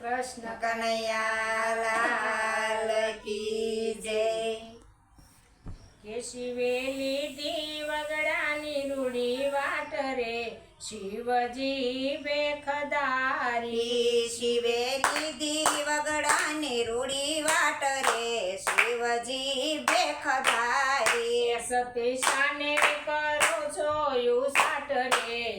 કૃષ્ણ કનૈયા લાલ કી જય. કે શિવે લીધી વગડાની રૂડી વાટ રે શિવજી બેખદારી શિવે લીધી વગડાની રૂડી વાટ રે શિવજી બેખદારી સતીશાને કરો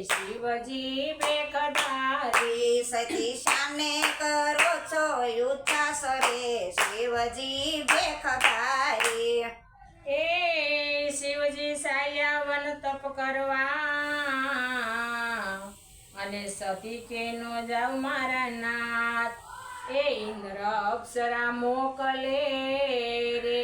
શિવજી બેખદારી સતી સામે કરો છો યુથાસ રે શિવજી બેખધારી એ શિવજી સાયાવન તપ કરવા અને સતી કે નો જાવ મારા નાથ. એ ઇન્દ્ર અપ્સરા મોકલે રે.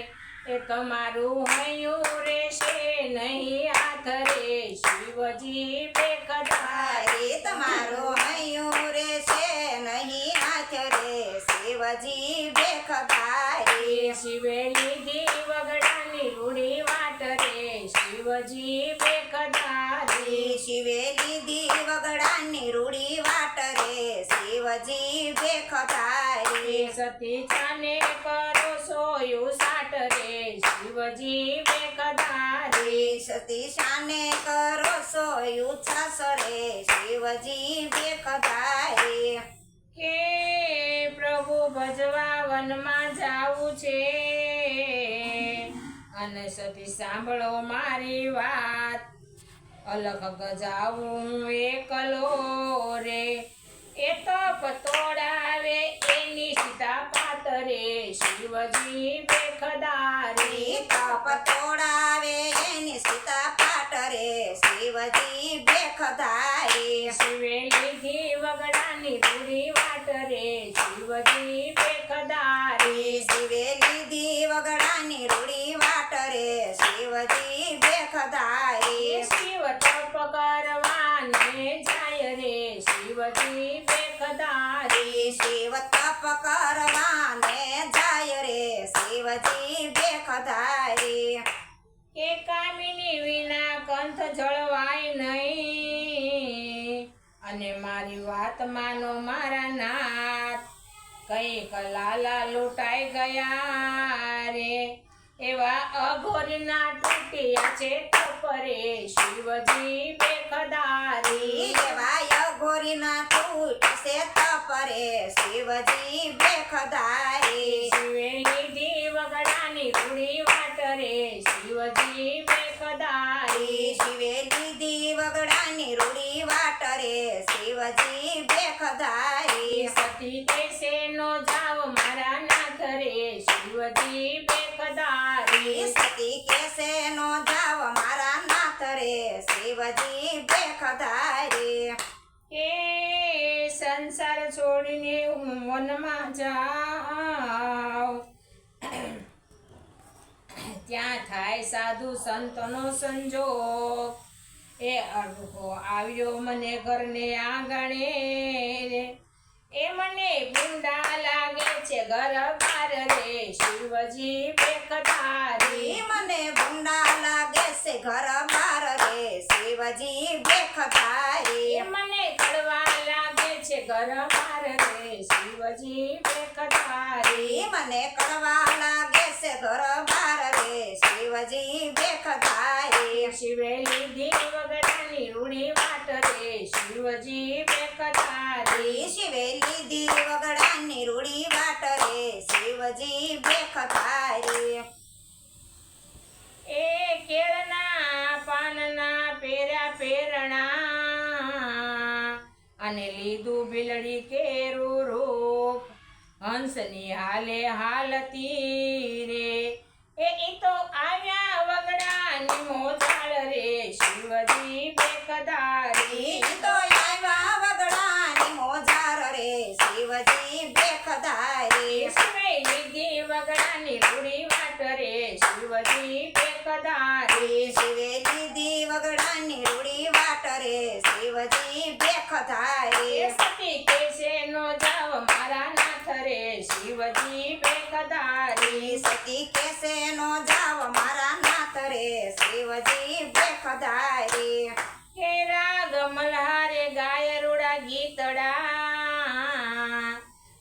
એ તમારું હૈયું રેશે નહીં હાથ રે શિવજી બેકદારી તારી તમારો હૈયું રે છે નહીં હાથ રે શિવજી બેખધારી. શિવે લીધી વગડાની રૂડી વાટ રે. શિવજી બેકદારી શિવે લીધી વગડાની રૂડી વાટ રે. શિવજી બેખધારી. સતી ચાને કરો સોયું સાટ રે શિવજી બેકદારી સતી શાને કરો સો યુચ્છાસ શિવજી શિવજી બેખધારી કે પ્રભુ ભજવા વનમાં જાવું છે. અને સતી, સાંભળો મારી વાત. અલગ જાવું હું એકલો રે. એ તો પતોડાવે એની સીતા પાતરે શિવજી બેખદારી તપ તોડાવે એની સીતા પાટ રે શિવજી બેખધારી શિવે લીધી વગડાની રૂડી વાટ રે શિવજી બેખદારી શિવે લીધી વગડાની રૂડી વાટ રે શિવજી બેખધારી શિવ તપ કરવાને જાય રે શિવજી બેખદારી શિવ તપ કરવાને જાય રે શિવજી બેખધારી કે કામિની વિના કંથ જળવાય નહીં અને મારી વાત માનો મારા નાથ. કંઈક લાલા લૂંટાઈ ગયા રે. એવા અઘોરીના તૂટ્યા છે પરે શિવજી બેખદારી દેવાય ગોરીના તૂટશે તપરે શિવજી બેખદારી શિવે લીધી વગડાની રૂડી વાટ રે શિવજી બેખદારી શિવે લીધી વગડાની રૂડી વાટ રે શિવજી બેખધારી સતી કેસે નો જાવ મારા નાથ રે શિવજી બેખદારી સતી કેસે નો જાવ મારા નાથ રે શિવજી બેખધારી એ સંસાર છોડીને હું વનમાં જાઉં. ત્યાં થાય સાધુ સંતનો સંજોગ. એ અડધો આવ્યો મને ઘરને આંગણે રે. એ મને ભૂંડા લાગે છે ઘર બાર રે શિવજી બેખધારી મને ભૂંડા લાગે છે ઘર બાર રે શિવજી બેખધારી મને કડવા બાર રે શિવજી બેકધારી ઈ મને કડવા લાગે છે ઘરબાર રે શિવજી બેખધારી શિવે લીધી વગડાની રૂણી વાટ રે શિવજી બે કથારી શિવે લીધી વગડાની રૂડી વાટ રે શિવજી બેખધારી એ કેળના પાનના પેરા પેરણા અને લીધું બિલડી કેરું રૂપ. હંસની હાલે હાલતી રે. એ તો આવ્યા વગડાની મોજાળ રે. શિવજી બેકદારી તો આવ્યા વગડાની મોજાર રે શિવજી બેખધારી શિવે લીધી વગડાની રૂડી વાટ રે શિવજી બેકદારી શિવે લીધી વગડાની રૂડી વાટ રે શિવજી બેખધારી એ સતી કેસે નો જાવ મારા નાથ રે શિવજી બેકદારી સતી કેસે નો જાવ મારા નાથ રે શિવજી બેખધારી હે રાગ મલ્હારે ગાય રૂડા ગીતડા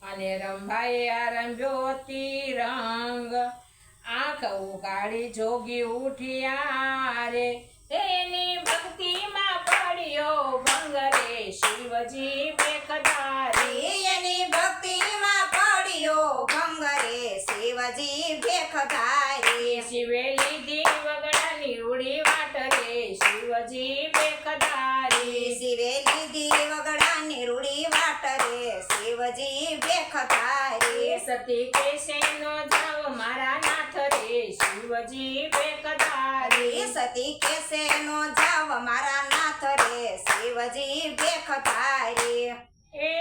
અને રંભાએ આરંભ્યો તિરંગ આંખ ઉગાડી જોગી ઉઠ્યા રે એની ભક્તિમાં પડ્યો ભંગ રે શિવજી બેખદારી એની ભક્તિમાં પડ્યો ભંગ રે શિવજી ભેખધારી શિવે લીધી વગડાની ઉડી વાટ રે શિવજી બેખદારી શિવે લીધી વગડાની રૂડી વાટ રે શિવજી ભેખધારી સતી કેશે નો જાવ મારા નાથ રે શિવજી બેકદારી સતી કેસે નો જાવ મારા નાથ રે શિવજી ભેખધારી એ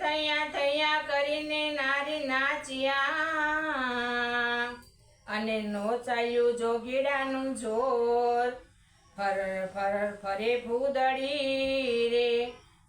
થયા થયા કરીને નારી નાચ્યા અને નોચાયું જોગીડાનું જોર. ફરર ફરર ફરે ભૂદડી રે.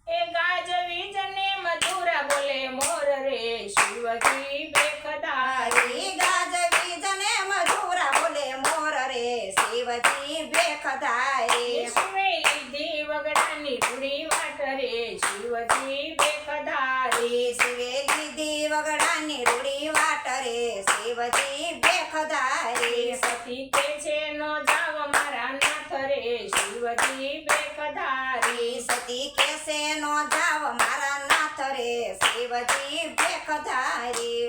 એ ગાજવી જને મધુરા બોલે મોર રે શિવજી બેખદારી ગાજવી જને મધુરા બોલે મોર રે શિવજી ભેખધારી શિવે લીધી વગડાની રૂડી વાટ રે શિવજી બેકદારી શિવે લીધી વગડાની રૂડી વાટ રે શિવજી ભેખધારી સતી કે છે નો જાવ મારા નાથ રે શિવજી બેકદારી કેસે નો જાવ મારા નાથ રે શિવજી ભેખધારી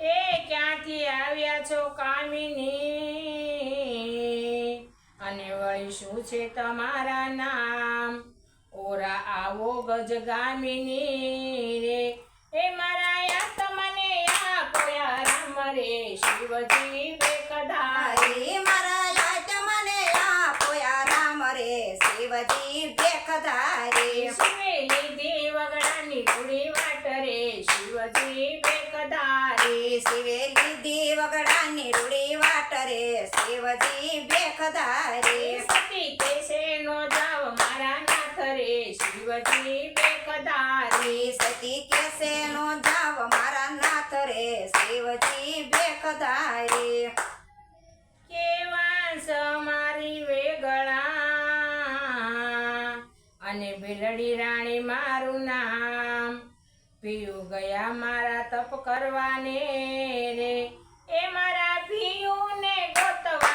એ ક્યાંથી આવ્યા છો કામિની? અને વળી શું છે તમારા નામ? ઓરા આવો ગજગામિની રે. એ મારા યાત મને આપોયા રામ રે શિવજી બેકદારી મારા યાદ મને આપોયા રામ રે શિવજી ભેખધારી શિવે લીધી વગડાની રૂડી વાટ રે શિવજી બેકદારી શિવે લીધી વગડાની રૂડી વાટ રે ભેખધારી સતી કેસે નો જાવ મારા નાથ રે શિવજી બેકદારી સતી કેસે નો જાવ મારા નાથ રે શિવજી બે ભેખધારી કેવા મારી વેગળા અને ભીલડી રાણી મારું નામ. પીયું ગયા મારા તપ કરવાને રે એ મારા પીયુને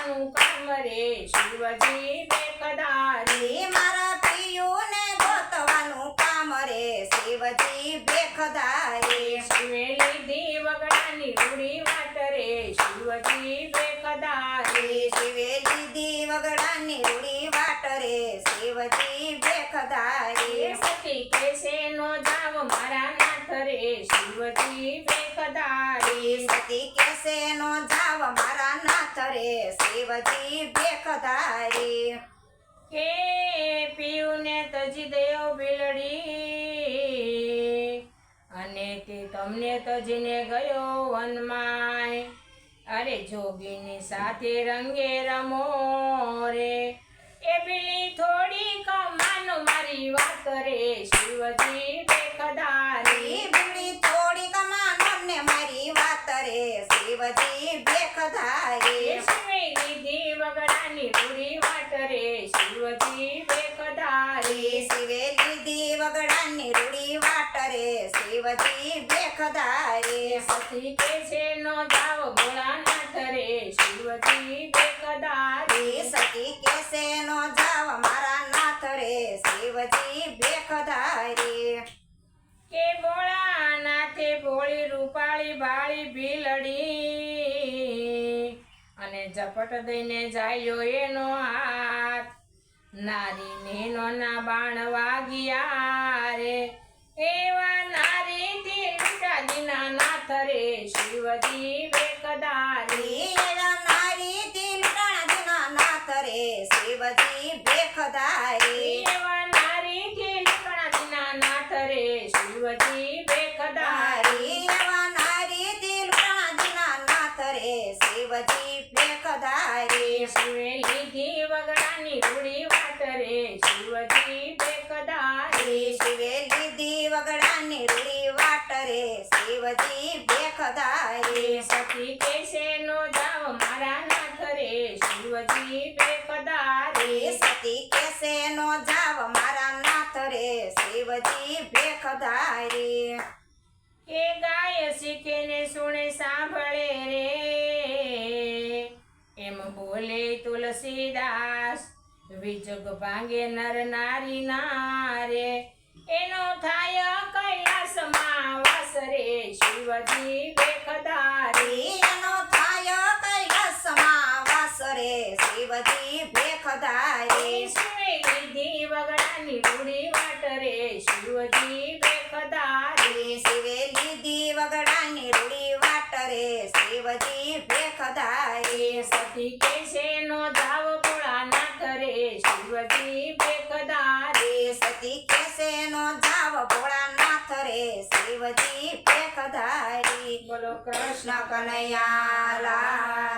ગોતવાનું કામ રે, શિવજી બેકદારી હરી મારા પિયુને ગોતવાનું કામ રે. શિવજી ભેખધારી શિવેલી લીધી વગડાની રૂડી વાટ રે. શિવજી બેકદારી શિવેલી લીધી વગડાની રૂડી વાટ રે. શિવજી ભેખધારી સતી કેસે નો જાવ મારા નાથ રે. શિવજી બેકદારી સતી કેસે નો જાવ મારા નાથ રે, શિવજી બેખધારી કે પીયુને તજી દયો બિલડી, અને તે તમને તજીને ગયો વનમાય. અરે જોગીની સાથે રંગે રમો રે. એ બિલી થોડી કમાનો મારી વાત રે શિવજી બેકદારી બીડી થોડી કમાનો ને મારી વાત રે શિવજી ભેખધારી શિવે લીધી વગડાની રૂડી વાટ રે શિવજી બેકદારી શિવે લીધી વગડાની રૂડી વાટ રે શિવજી ભેખધારી સતી કે છે નો જાવ ભોળાનાથ રે શિવજી બેકદારી સતી કેસે નો જાવ મારા નાથ રે શિવજી ભેખધારી કે ભોળાનાથે ભોળી રૂપાળી બાળી ભીલડી અને ઝપટ દઈને જાયો એનો હાથ. નારી નેનો ના બાણ વાગ્યા રે એવા થી લૂંટાજીના નાથ રે શિવજી બેકદારી નારી દિલ દિના નાથ રે શિવજી ભેખધારી એવા નારી થી લૂંટાજીના નાથ રે શિવજી બેકદારી એવા નારી દિલ દિના નાથ રે શિવજી ભેખધારી શિવે લીધી વગડાની રૂડી વાટ રે શિવજી બેકદારી શિવે લીધી વગડાની રૂડી વાટ રે શિવજી ભેખધારી સતી કેસે નો જાવ મારા નાથ શિવજી પધારે. સતી કેસે નો જાવ મારા નાથ રે શિવજી ભેખધારી એ ગાય શીખે ને સુણે સાંભળે રે. એમ બોલે તુલસીદાસ વિજગ ભાંગે નર નારી નારે એનો થાય કૈલાસમાં વાસ રે શિવજી બેખદારી એનો થાય કૈલાસમાં વાસ રે શિવજી ભેખ ધારે સુણે લીધી વગડાની રૂડી વાટ રે શિવજી બેખદારી શિવે લીધી વગડાની રૂડી વાટ રે શિવજી ભેખ સતી કેસે નો જાવ ભોળાનાથ રે શિવજી બેખદારી સતી કેસે નો જાવ ભોળાનાથ રે શિવજી ભેખ ધારી. બોલો કૃષ્ણ કનૈયા